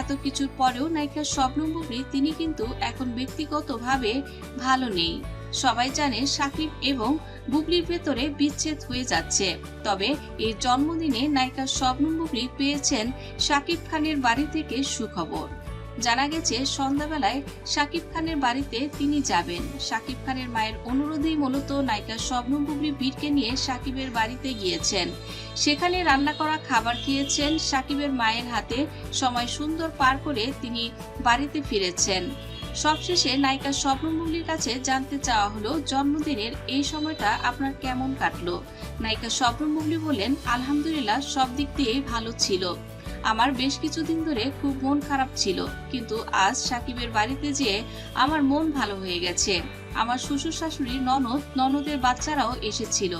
এত কিছুর পরেও নায়িকার স্বপ্ন বুবলি তিনি কিন্তু এখন ব্যক্তিগতভাবে ভালো নেই। সবাই জানে সাকিব এবং বুবলির ভেতরে বিচ্ছেদ হয়ে যাচ্ছে। তবে এই জন্মদিনে নায়িকা স্বপ্ন বুবলি পেয়েছেন সাকিব খানের বাড়ি থেকে সুখবর। জানা গেছে, সন্ধ্যাবেলায় সাকিব খানের বাড়িতে তিনি যাবেন। সাকিব খানের মায়ের অনুরোধেই মূলত নায়িকা স্বপ্ন বুবলি বীরকে নিয়ে সাকিবের বাড়িতে গিয়েছেন। সেখানে রান্না করা খাবার খেয়েছেন। সাকিবের মায়ের হাতে সময় সুন্দর পার করে তিনি বাড়িতে ফিরেছেন। সবশেষে নায়িকা স্বপ্ন কাছে জানতে চাওয়া হলো, জন্মদিনের এই সময়টা আপনার কেমন কাটলো? নায়িকা স্বপ্ন বুবলি বললেন, আলহামদুলিল্লাহ সব দিক দিয়েই ভালো ছিল। আমার বেশ কিছুদিন ধরে খুব মন খারাপ ছিল, কিন্তু আজ সাকিবের বাড়িতে যেয়ে আমার মন ভালো হয়ে গেছে। আমার শ্বশুর শাশুড়ি ননদ, ননদের বাচ্চারাও এসেছিল।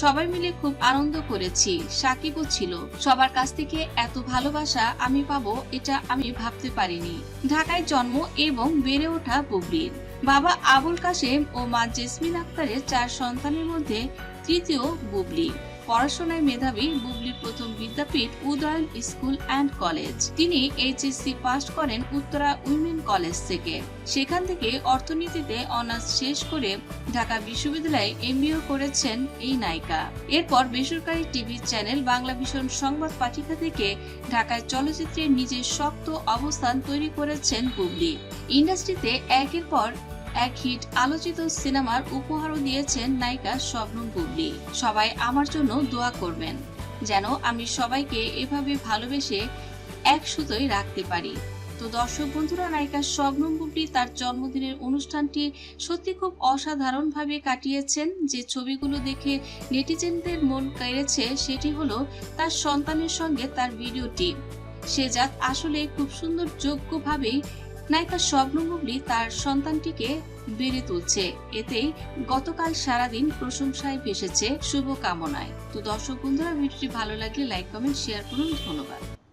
সবাই মিলে খুব আনন্দ করেছি, সাকিবও ছিল। সবার কাছ থেকে এত ভালোবাসা আমি পাবো, এটা আমি ভাবতে পারিনি। ঢাকায় জন্ম এবং বেড়ে ওঠা বুবলির বাবা আবুল কাশেম ও মা জেসমিন আক্তারের চার সন্তানের মধ্যে তৃতীয় বুবলি। পড়াশোনায় মেধাবী বুবলির প্রথম বিদ্যাপীঠ উদয়ন স্কুল অ্যান্ড কলেজ। তিনি এইচএসসি পাশ করেন উত্তরা উইমেন কলেজ থেকে। সেখান থেকে অর্থনীতিতে অনার্স শেষ করে ঢাকা বিশ্ববিদ্যালয়ে এমবিও করেছেন এই নায়িকা। এরপর বেসরকারি টিভি চ্যানেল বাংলা ভীষণ সংবাদ পাঠিকা থেকে ঢাকায় চলচ্চিত্রে নিজের শক্ত অবস্থান তৈরি করেছেন বুবলি। ইন্ডাস্ট্রিতে একের পর এক হিট আলোচিত সিনেমার উপহারও দিয়েছেন নায়িকা শবনম বুবলি। সবাই আমার জন্য দোয়া করবেন, যেন আমি সবাইকে এভাবে ভালোবেসে এক সুতোয় রাখতে পারি। তো দর্শক বন্ধুরা, নায়িকা শবনম বুবলি তার জন্মদিনের অনুষ্ঠানটি সত্যি খুব অসাধারণভাবে কাটিয়েছেন। যে ছবিগুলো দেখে নেটিজেনদের মন কেড়েছে, সেটি হলো তার সন্তানের সঙ্গে তার ভিডিওটি। সে যাক আসলে খুব সুন্দর, যোগ্যভাবেই নায়িকা স্বপ্ন বুবলি তার সন্তানটিকে বেড়ে তুলছে। এতেই গতকাল সারাদিন প্রশংসায় ভেসেছে শুভকামনায়। তো দর্শক বন্ধুরা, ভিডিওটি ভালো লাগলে লাইক কমেন্ট শেয়ার করুন। ধন্যবাদ।